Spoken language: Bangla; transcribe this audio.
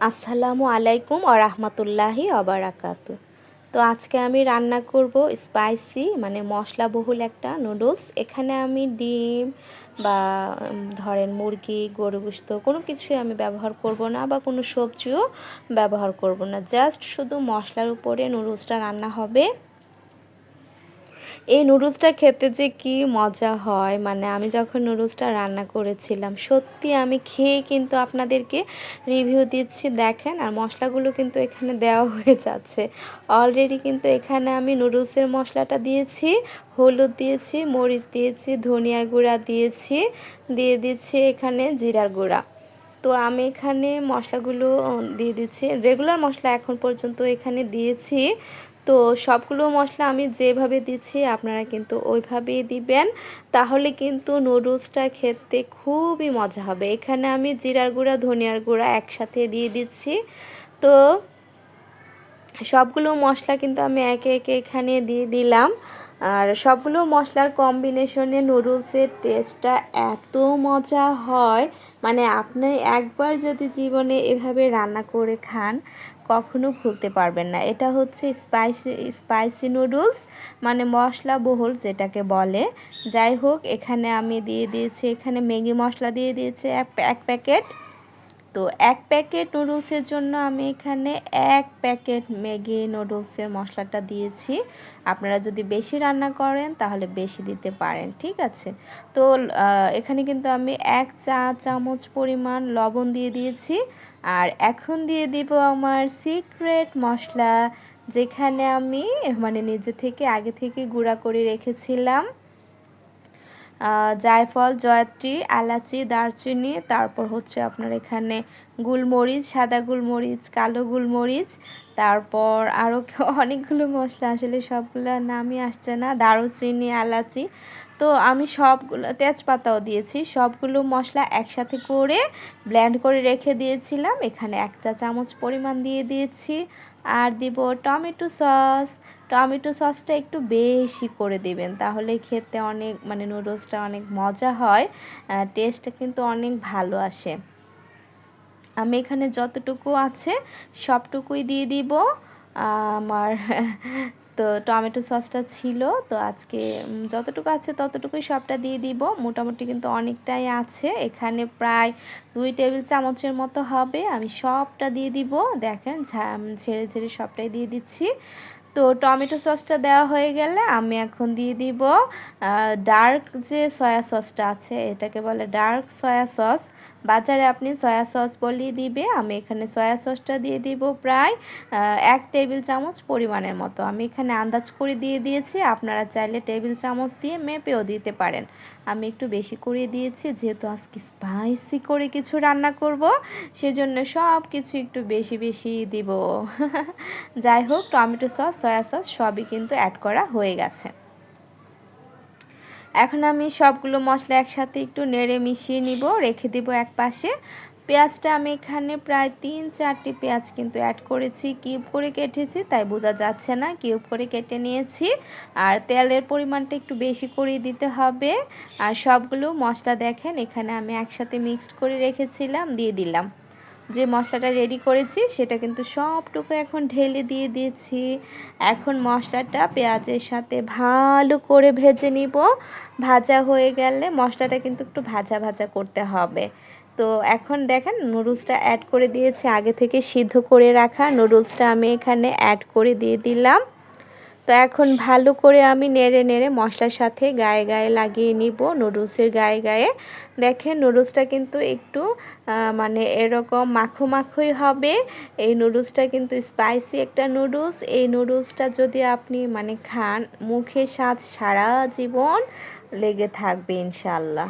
আসসালামু আলাইকুম আ রহমতুল্লাহি অবরাকাত তো আজকে আমি রান্না করব স্পাইসি মানে মশলাবহুল একটা নুডলস। এখানে আমি ডিম বা ধরেন মুরগি, গরু গোস্ত, কোনো কিছুই আমি ব্যবহার করব না বা কোনো সবজিও ব্যবহার করব না। জাস্ট শুধু মশলার উপরে নুডলসটা রান্না হবে। এই নুডলসটা খেতে যে কি মজা হয়। মানে আমি যখন নুডলসটা রান্না করেছিলাম, সত্যি আমি খেয়ে কিন্তু আপনাদেরকে রিভিউ দিচ্ছি, দেখেন, আর মশলাগুলো কিন্তু এখানে দেওয়া হয়ে যাচ্ছে। অলরেডি কিন্তু এখানে আমি নুডলসের মশলাটা দিয়েছি, হলুদ দিয়েছি, মরিচ দিয়েছি, ধনিয়ার গুঁড়া দিয়েছি, দিয়ে দিচ্ছি এখানে জিরার গুঁড়া। তো আমি এখানে মশলাগুলো দিয়ে দিচ্ছি। রেগুলার মশলা এখন পর্যন্ত এখানে দিয়েছি। তো সবগুলো মশলা আমি যেভাবে দিচ্ছি আপনারা কিন্তু ওইভাবেই দিবেন। তাহলে কিন্তু নুডলসটা খেতে খুবই মজা হবে। এখানে আমি জিরার গুঁড়া, ধনিয়ার গুঁড়া একসাথে দিয়ে দিচ্ছি। তো সবগুলো মশলা কিন্তু আমি একে একে এখানে দিয়ে দিলাম। আর সবগুলো মশলার কম্বিনেশনে নুডলসের টেস্টটা এত মজা হয়। মানে আপনি একবার যদি জীবনে এভাবে রান্না করে খান, কখনো ভুলতে পারবেন না। এটা হচ্ছে স্পাইসি স্পাইসি নুডলস মানে মশলা বহুল যেটাকে বলে। যাই হোক, এখানে আমি দিয়ে দিয়েছি, এখানে ম্যাগি মশলা দিয়ে দিয়েছি এক প্যাকেট। তো এক প্যাকেট নুডলসের জন্য আমি এখানে এক প্যাকেট ম্যাগি নুডলসের মশলাটা দিয়েছি। আপনারা যদি বেশি রান্না করেন তাহলে বেশি দিতে পারেন, ঠিক আছে? তো এখানে কিন্তু আমি এক চা চামচ পরিমাণ লবণ দিয়ে দিয়েছি। আর এখন দিয়ে দিব আমার সিক্রেট মশলা, যেখানে আমি মানে নিজে থেকে আগে থেকে গুঁড়া করে রেখেছিলাম। জায়ফল জয়ত্রী এলাচি দারচিনি তারপর হচ্ছে আপনার এখানে গুলমরিচ, সাদা গুলমরিচ, কালো গুলমরিচ, তারপর আরও অনেকগুলো মশলা, আসলে সবগুলো নামই আসছে না। দারুচিনি, এলাচি, তো আমি সবগুলো তেজপাতাও দিয়েছি। সবগুলো মশলা একসাথে করে ব্ল্যান্ড করে রেখে দিয়েছিলাম। এখানে এক চা চামচ পরিমাণ দিয়ে দিয়েছি। আর দিব টমেটো সস। টমেটো সসটা একটু বেশি করে দেবেন, তাহলে খেতে অনেক মানে নুডলসটা অনেক মজা হয়। টেস্টটা কিন্তু অনেক ভালো আসে। আমি এখানে যতটুকু আছে সবটুকুই দিয়ে দিব। আমার তো টমেটো সসটা ছিল, তো আজকে যতটুকু আছে ততটুকুই সবটা দিয়ে দিব। মোটামুটি কিন্তু অনেকটাই আছে। এখানে প্রায় দুই টেবিল চামচের মতো হবে। আমি সবটা দিয়ে দিব। দেখেন ঝেড়ে ঝেড়ে সবটাই দিয়ে দিচ্ছি। তো টমেটো সসটা দেওয়া হয়ে গেলে আমি এখন দিয়ে দিব ডার্ক যে সয়া সসটা আছে, এটাকে বলে ডার্ক সয়া সস। বাজারে আপনি সয়া সস বলিয়ে দিবে, আমি এখানে সয়া সসটা দিয়ে দিব প্রায় এক টেবিল চামচ পরিমাণের মতো। আমি এখানে আন্দাজ করে দিয়ে দিয়েছি, আপনারা চাইলে টেবিল চামচ দিয়ে মেপেও দিতে পারেন। আমি একটু বেশি করে দিয়েছি, যেহেতু আজকে স্পাইসি করে কিছু রান্না করব, সেজন্য সব কিছু একটু বেশি বেশি দিব। যাই হোক, টমেটো সস, সয়া সস সবই কিন্তু অ্যাড করা হয়ে গেছে। এখন আমি সবগুলো মশলা একসাথে একটু নেড়ে মিশিয়ে নিব, রেখে দিব এক পাশে পেঁয়াজটা আমি এখানে প্রায় তিন চারটি পেঁয়াজ কিন্তু অ্যাড করেছি কিউব করে কেটেছি, তাই বোঝা যাচ্ছে না কিউব করে কেটে নিয়েছি। আর তেলের পরিমাণটা একটু বেশি করে দিতে হবে। আর সবগুলো মশলা দেখেন, এখানে আমি একসাথে মিক্সড করে রেখেছিলাম, দিয়ে দিলাম। যে মশলাটা রেডি করেছি, সেটা কিন্তু সবটুকু এখন ঢেলে দিয়ে দিয়েছি। এখন মশলাটা পেঁয়াজের সাথে ভালো করে ভেজে নিব। ভাজা হয়ে গেলে মশলাটা কিন্তু একটু ভাজা ভাজা করতে হবে। তো এখন দেখেন নুডলসটা অ্যাড করে দিয়েছি। আগে থেকে সিদ্ধ করে রাখা নুডলসটা আমি এখানে অ্যাড করে দিয়ে দিলাম। তো এখন ভালো করে আমি নেড়ে নেড়ে মশলার সাথে গায়ে গায়ে লাগিয়ে নিব, নুডলসের গায়ে গায়ে। দেখেন নুডলসটা কিন্তু একটু মানে এরকম মাখো মাখোই হবে। এই নুডলসটা কিন্তু স্পাইসি একটা নুডলস। এই নুডলসটা যদি আপনি মানে খান, মুখে স্বাদ সারা জীবন লেগে থাকবে ইনশাল্লাহ